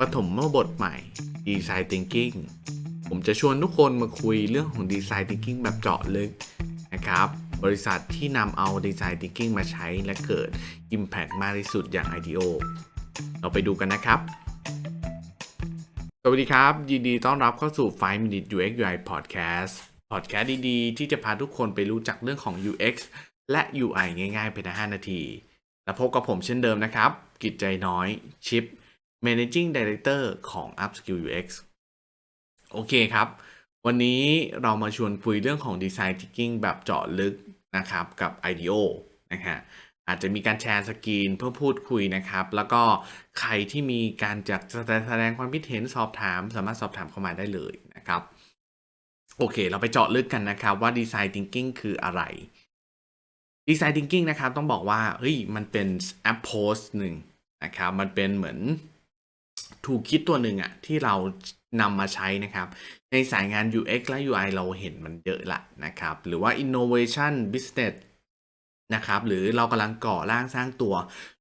ปฐมบทใหม่ Design Thinking ผมจะชวนทุกคนมาคุยเรื่องของ Design Thinking แบบเจาะลึกนะครับ บริษัทที่นำเอา Design Thinking มาใช้และเกิด Impact มากที่สุดอย่าง IDEO เราไปดูกันนะครับ สวัสดีครับ ยินดีต้อนรับเข้าสู่ 5 Minute UX UI Podcast Podcast ดีๆ ที่จะพาทุกคนไปรู้จักเรื่องของ UX และ UI ง่ายๆภายใน5นาที และพบกับผมเช่นเดิมนะครับ กิจใจน้อยชิป Managing Director ของ Upskill UX โอเคครับ วันนี้เรามาชวนคุยเรื่องของ Design Thinking แบบเจาะลึกนะครับกับ IDEO นะฮะอาจจะมีการแชร์สกรีนเพื่อพูดคุยนะครับ แล้วก็ใครที่มีการจัดแสดงความคิดเห็นสอบถาม สามารถสอบถามเข้ามาได้เลยนะครับ โอเค เราไปเจาะลึกกันนะครับว่า Design Thinking คืออะไร Design Thinking นะครับ ต้องบอกว่าเฮ้ยมันเป็น approach หนึ่งนะครับ มันเป็นเหมือน ถูกคิดตัวหนึ่งอะที่เรานำมาใช้นะครับ ในสายงาน UX และ UI เราเห็นมันเยอะละนะครับ หรือว่า innovation business นะครับ หรือเรากำลังก่อร่างสร้างตัว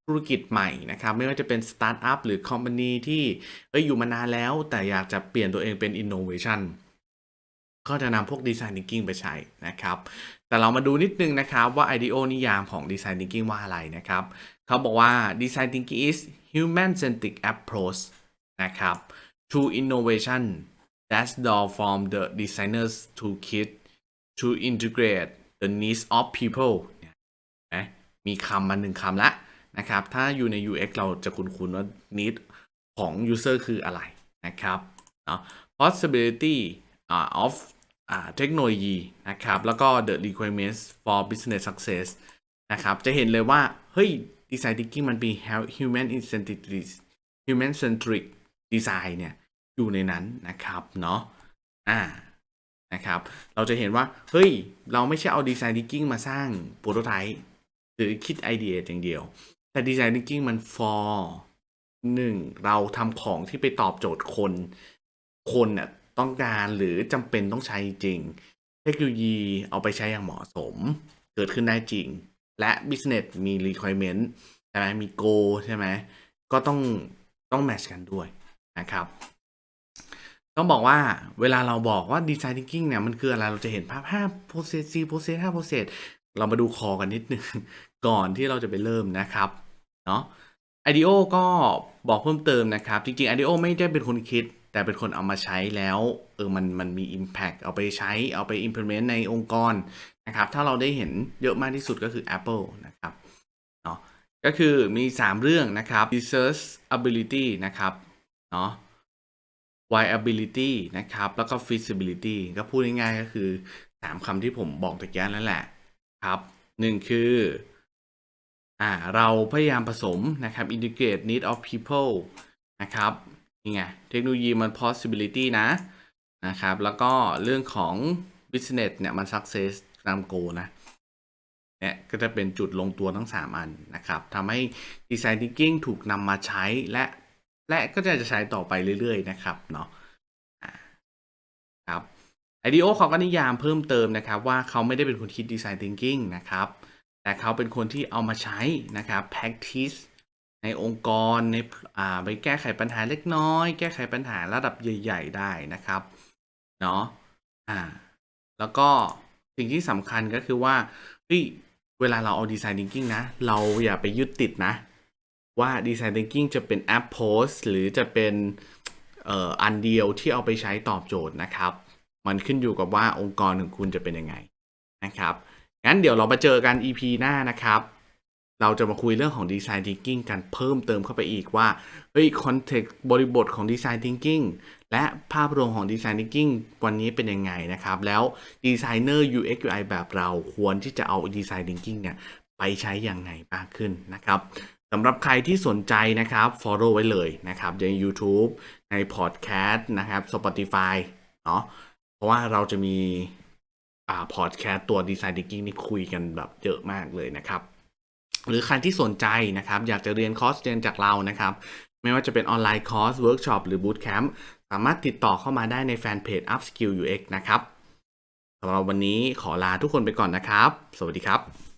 ธุรกิจใหม่นะครับ ไม่ว่าจะเป็นสตาร์ทอัพหรือคอมพานีที่เอ้ยอยู่มานานแล้ว แต่อยากจะเปลี่ยนตัวเองเป็น innovation ก็จะนำพวก Design Thinking ไปใช้นะครับ แต่เรามาดูนิดนึงนะครับว่า IDEO นิยามของ Design Thinking ว่าอะไรนะครับ เขาบอกว่า Design Thinking is human centric approach นะครับ to innovation that draw from the designers to kit to integrate the needs of people เนี่ยนะมีคำมาหนึ่งคำละนะครับ ถ้าอยู่ใน UX เราจะคุ้นๆว่า need ของ user คืออะไรนะครับเนาะ possibility uh, of อ่าเทคโนโลยีนะครับ แล้วก็ the requirements for business success นะครับ จะเห็นเลยว่า เฮ้ย design thinking มันมี human centric human centric design เนี่ยอยู่ในนั้นนะครับเนาะอ่านะครับ เราจะเห็นว่า เฮ้ย เราไม่ใช่เอา design thinking มาสร้างโปรโตไทป์หรือคิดไอเดียอย่างเดียว แต่ design thinking มัน for หนึ่งเราทำของที่ไปตอบโจทย์คน คนเนี่ยต้องการหรือจำเป็นต้องใช้จริง เทคโนโลยีเอาไปใช้อย่างเหมาะสม เกิดขึ้นได้จริง และ business มี requirement ใช่ไหมมี goal ใช่ไหม ก็ต้องต้อง match กันด้วย นะครับต้องบอกว่าเวลาเราบอกว่า design thinking เนี่ยมันคืออะไรเราจะเห็นภาพ5 process 4 process 5 process เรามาดูคอกันนิดนึงก่อนที่เราจะไปเริ่มนะครับเนาะ IDEO ก็บอกเพิ่มเติมนะครับ จริงๆ IDEO ไม่ได้เป็นคนคิด แต่เป็นคนเอามาใช้แล้วเออมันมันมี Impact เอาไปใช้เอาไป implement ในองค์กรนะครับ ถ้าเราได้เห็นเยอะมากที่สุดก็คือ Apple นะครับเนาะก็คือมี 3 เรื่องนะครับ research ability นะครับ เนาะ viability นะครับ แล้วก็ feasibility ก็พูดง่ายๆก็คือ 3คำที่ผมบอกตะกี้นั่นแหละครับหนึ่งคืออ่าเราพยายามผสมนะครับ integrate need of people นะครับนี่ไงเทคโนโลยีมัน possibility นะนะครับ แล้วก็เรื่องของ business เนี่ยมัน success ตาม goal นะเนี่ยก็จะเป็นจุดลงตัวทั้ง 3 อันนะครับทำให้ design thinking ถูกนำมาใช้และ และก็จะใช้ต่อไปเรื่อยๆนะครับเนาะครับ IDEO เขาก็นิยามเพิ่มเติมนะครับ ว่าเขาไม่ได้เป็นคนคิด design thinking นะครับ แต่เขาเป็นคนที่เอามาใช้นะครับ practice ในองค์กรในอ่าไปแก้ไขปัญหาเล็กน้อย แก้ไขปัญหาระดับใหญ่ ๆ ได้นะครับเนาะอ่าแล้วก็สิ่งที่สำคัญก็คือว่าเฮ้ยเวลาเราเอา design thinking นะ เราอย่าไปยึดติดนะ ว่า design thinking จะเป็น app post หรือจะเป็นอันเดียวที่เอาไปใช้ตอบโจทย์นะครับ มันขึ้นอยู่กับว่าองค์กรของคุณจะเป็นยังไงนะครับ งั้นเดี๋ยวเรามาเจอกัน EP หน้านะครับ เราจะมาคุยเรื่องของ Design Thinking กันเพิ่มเติมเข้าไปอีกว่า เฮ้ย คอนเทกต์บริบทของ Design Thinking และภาพรวมของ Design Thinking วันนี้เป็นยังไงนะครับ แล้วดีไซเนอร์ UX UI แบบเราควรที่จะเอา Design Thinking เนี่ยไปใช้อย่างไงมากขึ้นนะครับ สำหรับใครที่สนใจนะครับ follow ไว้เลยนะครับใน YouTube ใน Podcast นะครับ Spotify เนาะเพราะว่าเราจะมีอ่าพอดแคสต์ตัว Design Thinking นี่คุยกันแบบเยอะมากเลยนะครับ หรือใครที่สนใจนะครับ อยากจะเรียนคอร์สเรียนจากเรานะครับ ไม่ว่าจะเป็นออนไลน์คอร์สเวิร์กช็อปหรือบูตแคมป์สามารถติดต่อเข้ามาได้ในแฟนเพจ Upskill UX นะครับสำหรับวันนี้ขอลาทุกคนไปก่อนนะครับ สวัสดีครับ